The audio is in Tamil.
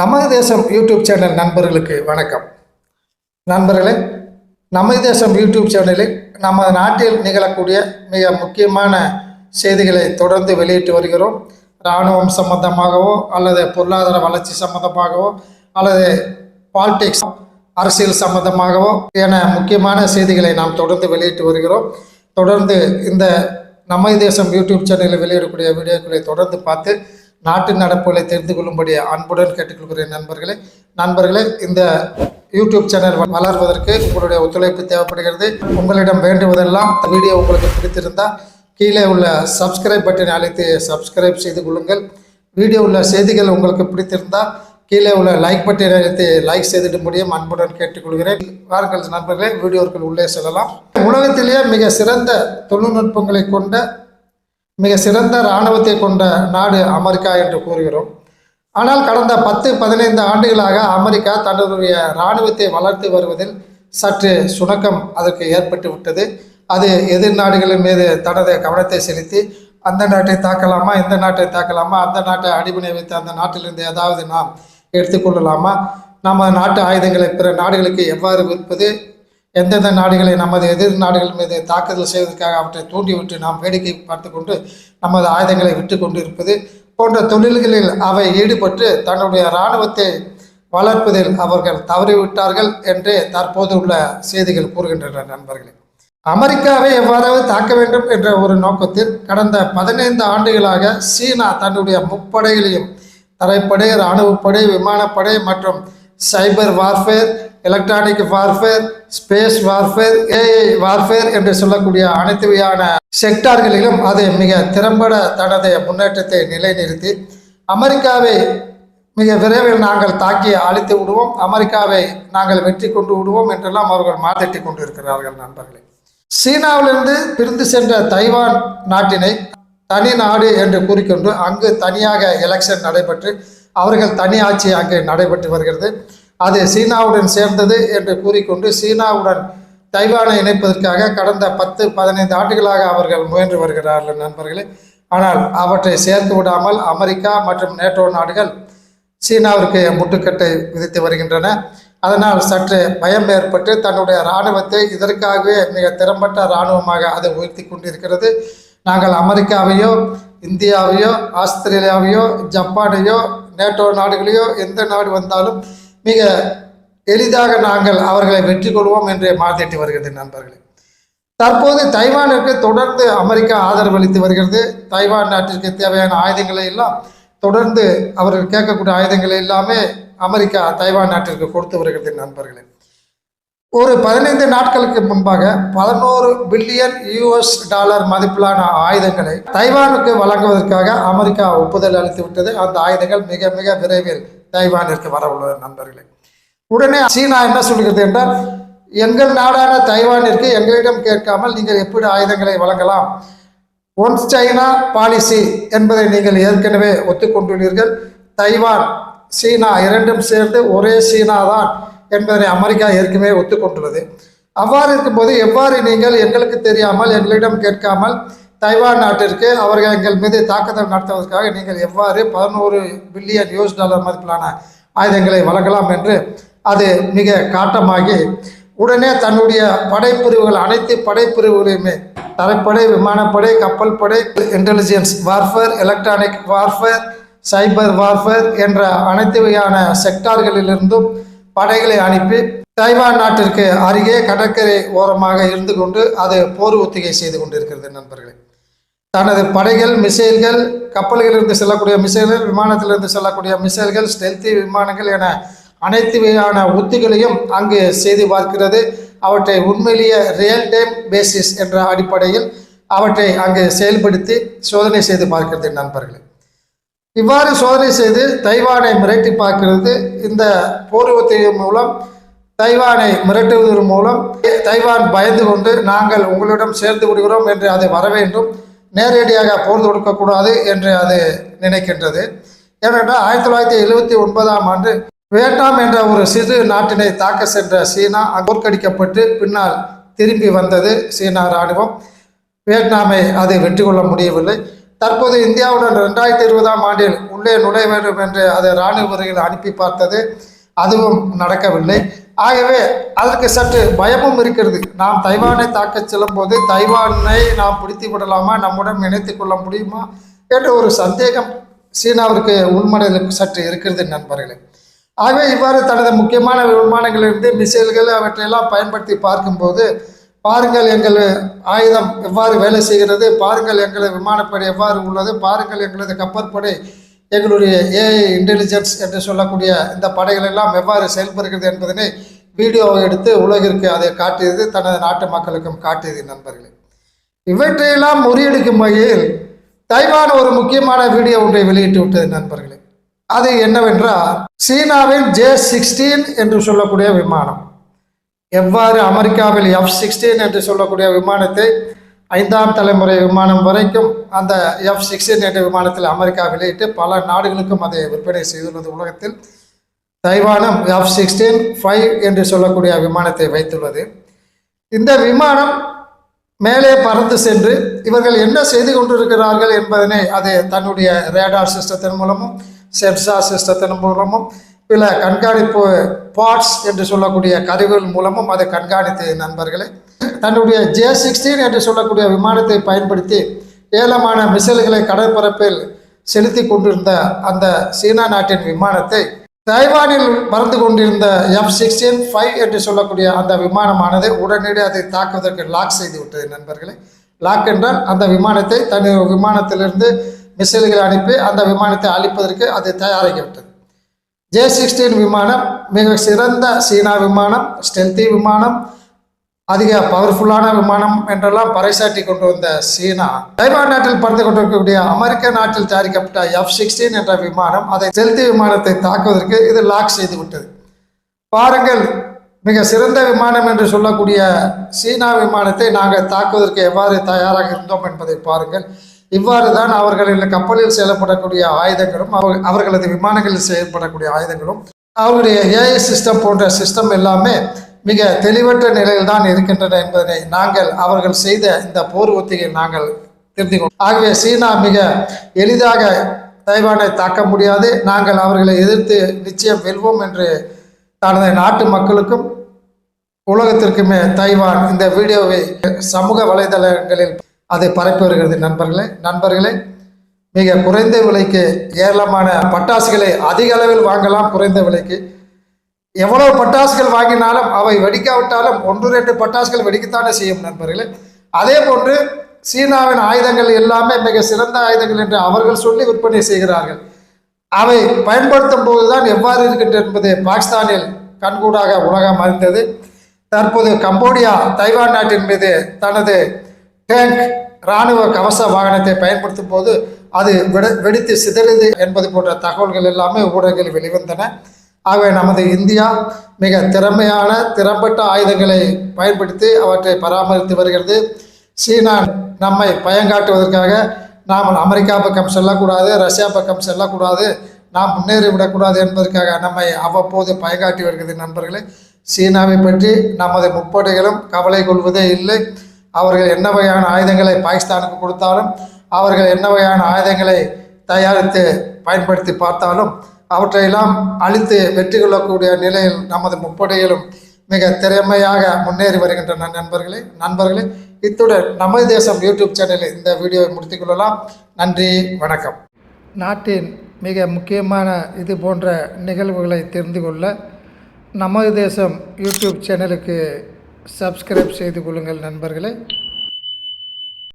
நமது தேசம் யூடியூப் சேனல் நண்பர்களுக்கு வணக்கம். நண்பர்களே நம தேசம் யூடியூப் சேனலில் நமது நாட்டில் நிகழக்கூடிய மிக முக்கியமான செய்திகளை தொடர்ந்து வெளியிட்டு வருகிறோம். இராணுவம் சம்பந்தமாகவோ அல்லது பொருளாதார வளர்ச்சி சம்பந்தமாகவோ அல்லது பாலிடிக்ஸ் அரசியல் சம்பந்தமாகவோ என முக்கியமான செய்திகளை நாம் தொடர்ந்து வெளியிட்டு வருகிறோம். தொடர்ந்து இந்த நமது தேசம் யூடியூப் சேனலில் வெளியிடக்கூடிய வீடியோக்களை தொடர்ந்து பார்த்து நாட்டு நடப்புகளை தெரிந்து கொள்ளும்படி அன்புடன் கேட்டுக்கொள்கிறேன் நண்பர்களே. நண்பர்களே இந்த யூடியூப் சேனல் வளர்வதற்கு உங்களுடைய ஒத்துழைப்பு தேவைப்படுகிறது. உங்களிடம் வேண்டுவதெல்லாம் வீடியோ உங்களுக்கு பிடித்திருந்தால் கீழே உள்ள சப்ஸ்கிரைப் பட்டனை அழைத்து சப்ஸ்கிரைப் செய்து கொள்ளுங்கள். வீடியோ உள்ள செய்திகள் உங்களுக்கு பிடித்திருந்தால் கீழே உள்ள லைக் பட்டனை அழைத்து லைக் செய்திட முடியும். அன்புடன் கேட்டுக்கொள்கிறேன். வாருங்கள் நண்பர்களே வீடியோக்கள் உள்ளே செல்லலாம். உலகத்திலேயே மிக சிறந்த தொழில்நுட்பங்களை கொண்ட மிக சிறந்த இராணுவத்தை கொண்ட நாடு அமெரிக்கா என்று கூறுகிறோம். ஆனால் கடந்த பத்து பதினைந்து ஆண்டுகளாக அமெரிக்கா தன்னுடைய இராணுவத்தை வளர்த்து வருவதில் சற்று சுணக்கம் அதற்கு ஏற்பட்டு விட்டது. அது எதிர் நாடுகளின் மீது தனது கவனத்தை செலுத்தி அந்த நாட்டை தாக்கலாமா இந்த நாட்டை தாக்கலாமா அந்த நாட்டை அடிபணை வைத்து அந்த நாட்டிலிருந்து ஏதாவது நாம் எடுத்துக்கொள்ளலாமா நம்ம நாட்டு ஆயுதங்களை பிற நாடுகளுக்கு எவ்வாறு விற்பது? எந்தெந்த நாடுகளை நமது எதிர் நாடுகள் மீது தாக்குதல் செய்வதற்காக அவற்றை தூண்டிவிட்டு நாம் வேடிக்கை பார்த்து கொண்டு நமது ஆயுதங்களை விட்டு கொண்டு இருப்பது போன்ற தொழில்களில் அவை ஈடுபட்டு தன்னுடைய இராணுவத்தை வளர்ப்பதில் அவர்கள் தவறிவிட்டார்கள் என்று தற்போது உள்ள செய்திகள் கூறுகின்றன நண்பர்களே. அமெரிக்காவை எவ்வாறாவது தாக்க வேண்டும் என்ற ஒரு நோக்கத்தில் கடந்த பதினைந்து ஆண்டுகளாக சீனா தன்னுடைய முப்படைகளையும் தரைப்படை இராணுவப்படை விமானப்படை மற்றும் cyber warfare electronic warfare space warfare AI warfare என்று சொல்லக்கூடிய அனைத்து வகையான செக்டார்களிலும் அது மிக திறம்பட தனது முன்னேற்றத்தை நிலைநிறுத்தி அமெரிக்காவை மிக விரைவில் நாங்கள் தாக்கி அழித்து விடுவோம் அமெரிக்காவை நாங்கள் வெற்றி கொண்டு விடுவோம் என்றெல்லாம் அவர்கள் மாத்திட்டு கொண்டிருக்கிறார்கள் நண்பர்களே. சீனாவிலிருந்து பிரிந்து சென்ற தைவான் நாட்டினை தனி நாடு என்று கூறிக்கொண்டு அங்கு தனியாக எலெக்ஷன் நடைபெற்று அவர்கள் தனி ஆட்சி அங்கு நடைபெற்று வருகிறது. அது சீனாவுடன் சேர்ந்தது என்று கூறிக்கொண்டு சீனாவுடன் தைவானை இணைப்பதற்காக கடந்த பத்து பதினைந்து ஆண்டுகளாக அவர்கள் முயன்று வருகிறார்கள் நண்பர்களே. ஆனால் அவற்றை சேர்த்து விடாமல் அமெரிக்கா மற்றும் நேட்டோ நாடுகள் சீனாவிற்கு முட்டுக்கட்டை விதித்து வருகின்றன. அதனால் சற்று பயம் ஏற்பட்டு தன்னுடைய இராணுவத்தை இதற்காகவே மிக திறம்பட்ட இராணுவமாக அதை உயர்த்தி கொண்டிருக்கிறது. நாங்கள் அமெரிக்காவையோ இந்தியாவையோ ஆஸ்திரேலியாவையோ ஜப்பானையோ நேட்டோ நாடுகளையோ எந்த நாடு வந்தாலும் மிக எளிதாக நாங்கள் அவர்களை வெற்றி கொள்வோம் என்று மாற்றிட்டு வருகிறது நண்பர்களே. தற்போது தைவானிற்கு தொடர்ந்து அமெரிக்கா ஆதரவு அளித்து வருகிறது. தைவான் நாட்டிற்கு தேவையான ஆயுதங்களை எல்லாம் தொடர்ந்து அவர்கள் கேட்கக்கூடிய ஆயுதங்களை எல்லாமே அமெரிக்கா தைவான் நாட்டிற்கு கொடுத்து வருகிறது நண்பர்களே. ஒரு பதினைந்து நாட்களுக்கு முன்பாக பதினோரு பில்லியன் யூஎஸ் டாலர் மதிப்பிலான ஆயுதங்களை தைவானுக்கு வழங்குவதற்காக அமெரிக்கா ஒப்புதல் அளித்து விட்டது அந்த ஆயுதங்கள் மிக மிக விரைவில் தைவானிற்கு வர உள்ளது நண்பர்களே. உடனே சீனா என்ன சொல்கிறது என்றால் எங்கள் நாடான தைவானிற்கு எங்களிடம் கேட்காமல் நீங்கள் எப்படி ஆயுதங்களை வழங்கலாம்? ஒன்ஸ் சைனா பாலிசி என்பதை நீங்கள் ஏற்கனவே ஒத்துக்கொண்டுள்ளீர்கள். தைவான் சீனா இரண்டும் சேர்ந்து ஒரே சீனா தான் என்பதை அமெரிக்கா ஏற்கனவே ஒத்துக்கொண்டுள்ளது. அவ்வாறு இருக்கும்போது எவ்வாறு நீங்கள் எங்களுக்கு தெரியாமல் எங்களிடம் கேட்காமல் தைவான் நாட்டிற்கு அவர்கள் எங்கள் மீது தாக்குதல் நடத்துவதற்காக நீங்கள் எவ்வாறு பதினோரு பில்லியன் யூஎஸ் டாலர் மதிப்பிலான ஆயுதங்களை வழங்கலாம் என்று அது மிக காட்டமாகி உடனே தன்னுடைய படைப்பிரிவுகள் அனைத்து படைப்பிரிவுகளையுமே தரைப்படை விமானப்படை கப்பல் படை intelligence warfare electronic warfare cyber warfare என்ற அனைத்து வகையான செக்டார்களிலிருந்தும் படைகளை அனுப்பி தைவான் நாட்டிற்கு அருகே கடற்கரை ஓரமாக இருந்து கொண்டு அது போர் ஒத்திகை செய்து கொண்டிருக்கிறது நண்பர்களே. தனது படைகள் மிசைல்கள் கப்பல்களிலிருந்து செல்லக்கூடிய மிசைல்கள் விமானத்திலிருந்து செல்லக்கூடிய மிசைல்கள் ஸ்டெல்தி விமானங்கள் என அனைத்து வகையான உத்திகளையும் அங்கு செய்து பார்க்கிறது. அவற்றை உண்மையிலேயே ரியல் டைம் பேசிஸ் என்ற அடிப்படையில் அவற்றை அங்கு செயல்படுத்தி சோதனை செய்து பார்க்கிறது நண்பர்களே. இவ்வாறு சோதனை செய்து தைவானை மிரட்டி பார்க்கிறது. இந்த பூர்வத்தின் மூலம் தைவானை மிரட்டுவதன் மூலம் தைவான் பயந்து கொண்டு நாங்கள் உங்களிடம் சேர்ந்து விடுகிறோம் என்று அதை வர வேண்டும். நேரடியாக போர் தொடுக்கக்கூடாது என்று அது நினைக்கின்றது. ஏனென்றால் ஆயிரத்தி தொள்ளாயிரத்தி எழுவத்தி ஒன்பதாம் ஆண்டு வியட்நாம் என்ற ஒரு சிறு நாட்டினை தாக்க சென்ற சீனா தோற்கடிக்கப்பட்டு பின்னால் திரும்பி வந்தது சீனா இராணுவம். வியட்நாமை அதை வெற்றி கொள்ள முடியவில்லை. தற்போது இந்தியாவுடன் ரெண்டாயிரத்தி இருபதாம் ஆண்டில் உள்ளே நுழைய வேண்டும் என்று அதை இராணுவ முறையில் அனுப்பி பார்த்தது. அதுவும் நடக்கவில்லை. ஆகவே அதற்கு சற்று பயமும் இருக்கிறது. நாம் தைவானை தாக்கச் செல்லும் போது தைவானை நாம் பிடித்து விடலாமா? நம்முடன் இணைத்து கொள்ள முடியுமா? என்ற ஒரு சந்தேகம் சீனாவிற்கு உள்மனதில் சற்று இருக்கிறது நண்பர்களே. ஆகவே இவ்வாறு தனது முக்கியமான விமானங்களிலிருந்து மிசைல்கள் அவற்றையெல்லாம் பயன்படுத்தி பார்க்கும்போது பாருங்கள் எங்கள் ஆயுதம் எவ்வாறு வேலை செய்கிறது பாருங்கள் எங்களது விமானப்படை எவ்வாறு உள்ளது பாருங்கள் எங்களது கப்பற்படை எங்களுடைய ஏஐ இன்டெலிஜென்ஸ் என்று சொல்லக்கூடிய இந்த படைகள் எல்லாம் எவ்வாறு செயல்படுகிறது என்பதனை வீடியோவை எடுத்து உலகிற்கு அதை காட்டியது தனது நாட்டு மக்களுக்கும் காட்டியது நண்பர்களே. இவற்றையெல்லாம் முறியடிக்கும் வகையில் தைவான் ஒரு முக்கியமான வீடியோ ஒன்றை வெளியிட்டு விட்டது நண்பர்களே. அது என்னவென்றால் சீனாவின் ஜே சிக்ஸ்டீன் என்று சொல்லக்கூடிய விமானம். எவ்வாறு அமெரிக்காவில் எஃப் சிக்ஸ்டீன் என்று சொல்லக்கூடிய விமானத்தை ஐந்தாம் தலைமுறை விமானம் வரைக்கும் அந்த எஃப் சிக்ஸ்டீன் என்ற விமானத்தில் அமெரிக்கா வெளியிட்டு பல நாடுகளுக்கும் அதை விற்பனை செய்துள்ளது. உலகத்தில் தைவானம் எஃப் சிக்ஸ்டீன் ஃபைவ் என்று சொல்லக்கூடிய விமானத்தை வைத்துள்ளது. இந்த விமானம் மேலே பறந்து சென்று இவர்கள் என்ன செய்து கொண்டிருக்கிறார்கள் என்பதனை அது தன்னுடைய ரேடார் சிஸ்டத்தின் மூலமும் சென்சார் சிஸ்டத்தின் மூலமும் பில கண்காணிப்பு பாட்ஸ் என்று சொல்லக்கூடிய கருவிகள் மூலமும் அதை கண்காணித்து நண்பர்களே தன்னுடைய ஜே சிக்ஸ்டீன் என்று சொல்லக்கூடிய விமானத்தை பயன்படுத்தி ஏலமான மிசைல்களை கடற்பரப்பில் செலுத்தி கொண்டிருந்த அந்த சீனா நாட்டின் விமானத்தை தைவானில் பறந்து கொண்டிருந்த எஃப் சிக்ஸ்டீன் ஃபைவ் என்று சொல்லக்கூடிய அந்த விமானமானது உடனடி அதை தாக்குவதற்கு லாக் செய்து விட்டது நண்பர்களே. லாக் என்றால் அந்த விமானத்தை தன்னுடைய விமானத்திலிருந்து மிசைல்களை அனுப்பி அந்த விமானத்தை அழிப்பதற்கு அது தயாராகிவிட்டது ஜே சிக்ஸ்டீன் விமானம் மிக சிறந்த சீனா விமானம் ஸ்டெல்தி விமானம் அதிக பவர்ஃபுல்லான விமானம் என்றெல்லாம் பறைசாட்டி கொண்டு வந்த சீனா தைவான் நாட்டில் பறந்து கொண்டிருக்கக்கூடிய அமெரிக்க நாட்டில் தயாரிக்கப்பட்ட எஃப் சிக்ஸ்டீன் என்ற விமானம் அதை செலுத்தி விமானத்தை தாக்குவதற்கு இது லாக் செய்து விட்டது பாருங்கள் மிக சிறந்த விமானம் என்று சொல்லக்கூடிய சீனா விமானத்தை நாங்கள் தாக்குவதற்கு எவ்வாறு தயாராக இருந்தோம் என்பதை பாருங்கள். இவ்வாறு தான் அவர்களின் கப்பலில் செயல்படக்கூடிய ஆயுதங்களும் அவர்களது விமானங்களில் செயல்படக்கூடிய ஆயுதங்களும் அவருடைய ஏஐ சிஸ்டம் போன்ற சிஸ்டம் எல்லாமே மிக தெளிவற்ற நிலையில் தான் இருக்கின்றன என்பதனை நாங்கள் அவர்கள் செய்த இந்த போர் ஒத்திகை நாங்கள் தெரிந்து கொண்டோம் ஆகவே சீனா மிக எளிதாக தைவானை தாக்க முடியாது. நாங்கள் அவர்களை எதிர்த்து நிச்சயம் வெல்வோம் என்று தனது நாட்டு மக்களுக்கும் உலகத்திற்குமே தைவான் இந்த வீடியோவை சமூக வலைதளங்களில் அதை பரப்பி வருகிறது. நண்பர்களே நண்பர்களே மிக குறைந்த விலைக்கு ஏராளமான பட்டாசுகளை அதிக அளவில் வாங்கலாம். குறைந்த விலைக்கு எவ்வளவு பட்டாசுகள் வாங்கினாலும் அவை வெடிக்காவிட்டாலும் ஒன்று ரெண்டு பட்டாசுகள் வெடிக்கத்தானே செய்யும் நண்பர்களே. அதே போன்று சீனாவின் ஆயுதங்கள் எல்லாமே மிக சிறந்த ஆயுதங்கள் என்று அவர்கள் சொல்லி விற்பனை செய்கிறார்கள். அவை பயன்படுத்தும் போதுதான் எவ்வாறு இருக்கின்றது என்பது பாகிஸ்தானில் கண்கூடாக உலகம் அறிந்தது. தற்போது கம்போடியா தைவான் நாட்டின் மீது தனது டேங்க் இராணுவ கவச வாகனத்தை பயன்படுத்தும் போது அது வெட வெடித்து சிதறியது என்பது போன்ற தகவல்கள் எல்லாமே ஊடகங்களில் வெளிவந்தன. ஆகவே நமது இந்தியா மிக திறமையான திறம்பட்ட ஆயுதங்களை பயன்படுத்தி அவற்றை பராமரித்து வருகிறது. சீனா நம்மை பயங்காட்டுவதற்காக நாம் அமெரிக்கா பக்கம் செல்லக்கூடாது ரஷ்யா பக்கம் செல்லக்கூடாது நாம் முன்னேறி விடக்கூடாது என்பதற்காக நம்மை அவ்வப்போது பயங்காட்டி வருகிறது நண்பர்களே. சீனாவை பற்றி நமது முப்படைகளும் கவலை கொள்வதே இல்லை. அவர்கள் என்ன வகையான ஆயுதங்களை பாகிஸ்தானுக்கு கொடுத்தாலும் அவர்கள் என்ன வகையான ஆயுதங்களை தயாரித்து பயன்படுத்தி பார்த்தாலும் அவற்றையெல்லாம் அழித்து வெற்றி கொள்ளக்கூடிய நிலையில் நமது முப்படையிலும் மிக திறமையாக முன்னேறி வருகின்றன நண்பர்களே. நண்பர்களே இத்துடன் நமது தேசம் யூடியூப் சேனலில் இந்த வீடியோவை முடித்துக் கொள்ளலாம். நன்றி வணக்கம். நாட்டின் மிக முக்கியமான இது போன்ற நிகழ்வுகளை தெரிந்து கொள்ள நமது தேசம் யூடியூப் சேனலுக்கு சப்ஸ்கிரைப் செய்து கொள்ளுங்கள் நண்பர்களே.